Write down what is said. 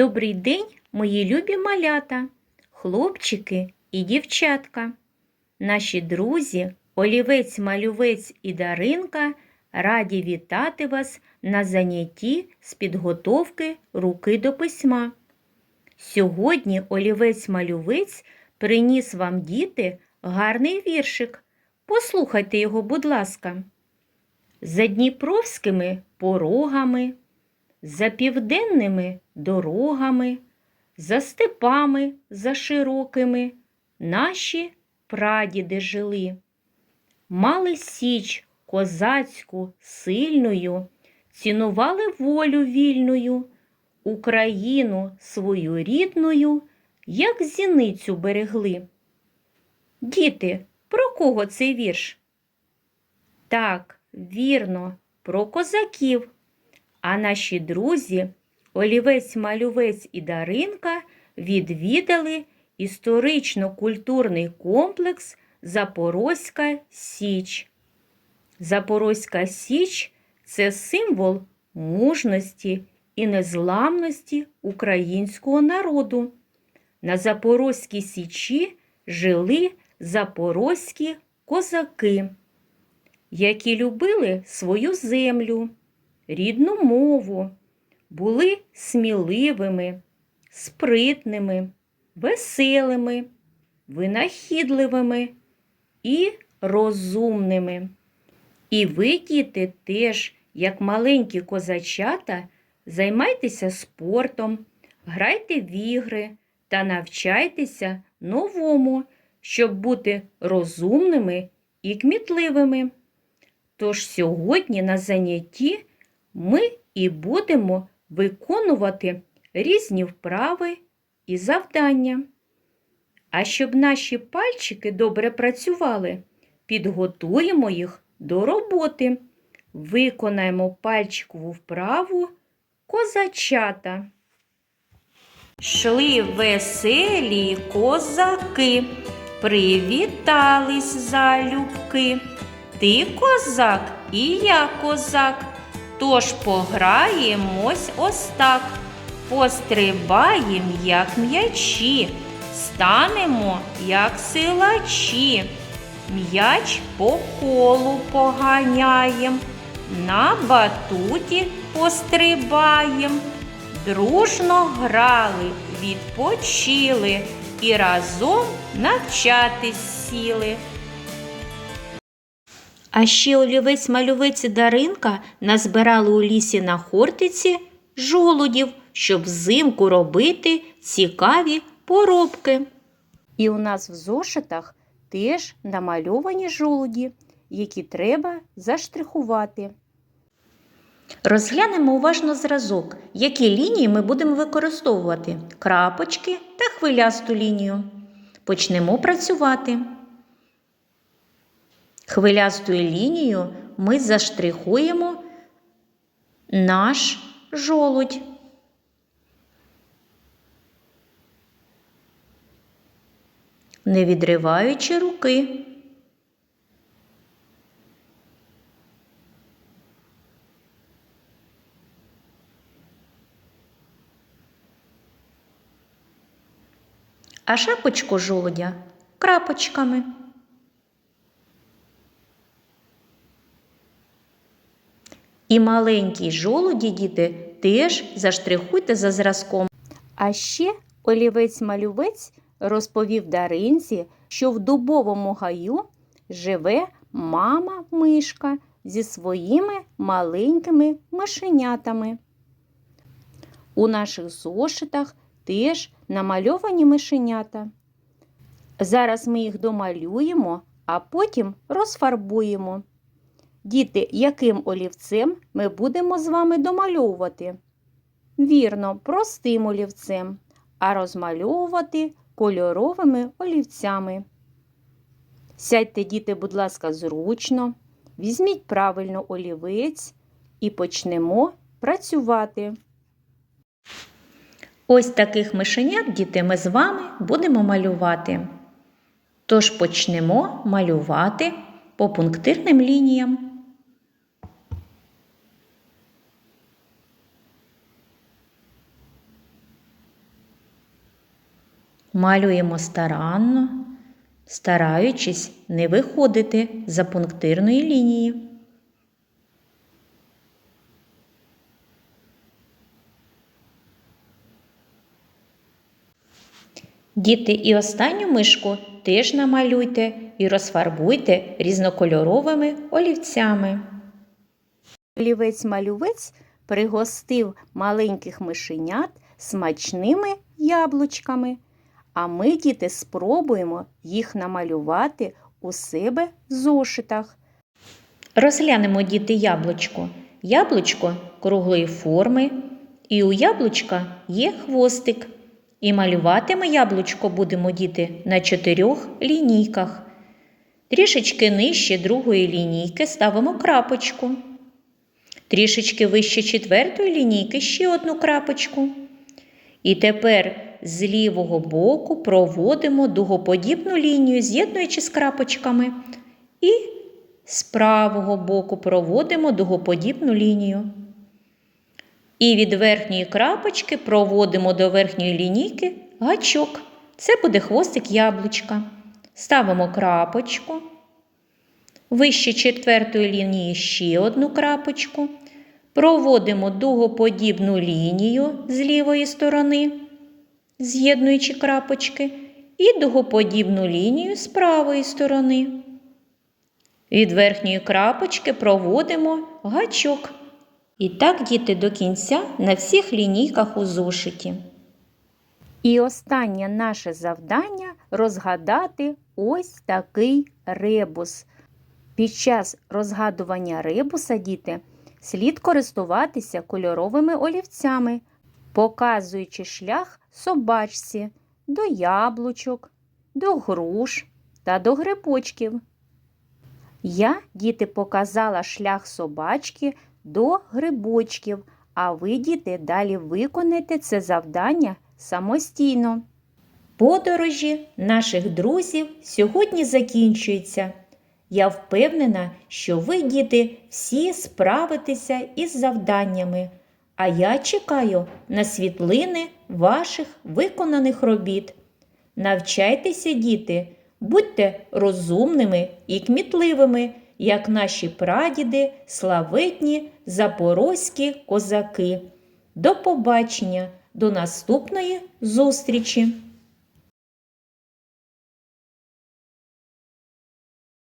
Добрий день, мої любі малята, хлопчики і дівчатка. Наші друзі, олівець, малювець і Даринка раді вітати вас на занятті з підготовки руки до письма. Сьогодні олівець-малювець приніс вам діти гарний віршик. Послухайте його, будь ласка. За дніпровськими порогами за південними дорогами, за степами за широкими наші прадіди жили. Мали січ козацьку сильною, цінували волю вільною, Україну свою рідною, як зіницю берегли. Діти, про кого цей вірш? Так, вірно, про козаків. А наші друзі, олівець, малювець і Даринка відвідали історично-культурний комплекс Запорозька Січ. Запорозька Січ це символ мужності і незламності українського народу. На Запорозькій Січі жили запорозькі козаки, які любили свою землю рідну мову, були сміливими, спритними, веселими, винахідливими і розумними. І ви, діти, теж, як маленькі козачата, займайтеся спортом, грайте в ігри та навчайтеся новому, щоб бути розумними і кмітливими. Тож сьогодні на занятті ми і будемо виконувати різні вправи і завдання. А щоб наші пальчики добре працювали, підготуємо їх до роботи. Виконаємо пальчикову вправу козачата. Шли веселі козаки, привітались залюбки. Ти козак і я козак. Тож пограємось ось так, пострибаєм, як м'ячі, станемо, як силачі, м'яч по колу поганяєм, на батуті пострибаєм, дружно грали, відпочили. І разом навчатись сіли. А ще олівець малювець і Даринка назбирали у лісі на хортиці жолудів, щоб взимку робити цікаві поробки. І у нас в зошитах теж намальовані жолуді, які треба заштрихувати. Розглянемо уважно зразок, які лінії ми будемо використовувати крапочки та хвилясту лінію. Почнемо працювати. Хвилястою лінією ми заштрихуємо наш жолудь. Не відриваючи руки. А шапочку жолудя крапочками. І маленькі жолуді, діти, теж заштрихуйте за зразком. А ще олівець-малювець розповів Даринці, що в дубовому гаю живе мама мишка зі своїми маленькими мишенятами. У наших зошитах теж намальовані мишенята. Зараз ми їх домалюємо, а потім розфарбуємо. Діти, яким олівцем ми будемо з вами домальовувати? Вірно, простим олівцем, а розмальовувати кольоровими олівцями. Сядьте, діти, будь ласка, зручно, візьміть правильно олівець і почнемо працювати. Ось таких мишенят, діти, ми з вами будемо малювати. Тож почнемо малювати по пунктирним лініям. Малюємо старанно, стараючись не виходити за пунктирної лінії. Діти, і останню мишку теж намалюйте і розфарбуйте різнокольоровими олівцями. Олівець-малювець пригостив маленьких мишенят смачними яблучками. А ми, діти, спробуємо їх намалювати у себе в зошитах. Розглянемо діти яблучко. Яблучко круглої форми, і у яблучка є хвостик. І малювати ми яблучко будемо діти на чотирьох лінійках. Трішечки нижче другої лінійки ставимо крапочку. Трішечки вище четвертої лінійки ще одну крапочку. І тепер з лівого боку проводимо дугоподібну лінію, з'єднуючи з крапочками. І з правого боку проводимо дугоподібну лінію. І від верхньої крапочки проводимо до верхньої лінійки гачок. Це буде хвостик яблучка. Ставимо крапочку. Вище четвертої лінії ще одну крапочку. Проводимо дугоподібну лінію з лівої сторони, з'єднуючи крапочки, і дугоподібну лінію з правої сторони. Від верхньої крапочки проводимо гачок. І так, діти, до кінця на всіх лінійках у зошиті. І останнє наше завдання розгадати ось такий ребус. Під час розгадування ребуса, діти, слід користуватися кольоровими олівцями, показуючи шлях собачці до яблучок, до груш та до грибочків. Я, діти, показала шлях собачки до грибочків, а ви, діти, далі виконайте це завдання самостійно. Подорожі наших друзів сьогодні закінчуються. Я впевнена, що ви, діти, всі справитеся із завданнями, а я чекаю на світлини ваших виконаних робіт. Навчайтеся, діти, будьте розумними і кмітливими, як наші прадіди, славетні запорозькі козаки. До побачення, до наступної зустрічі!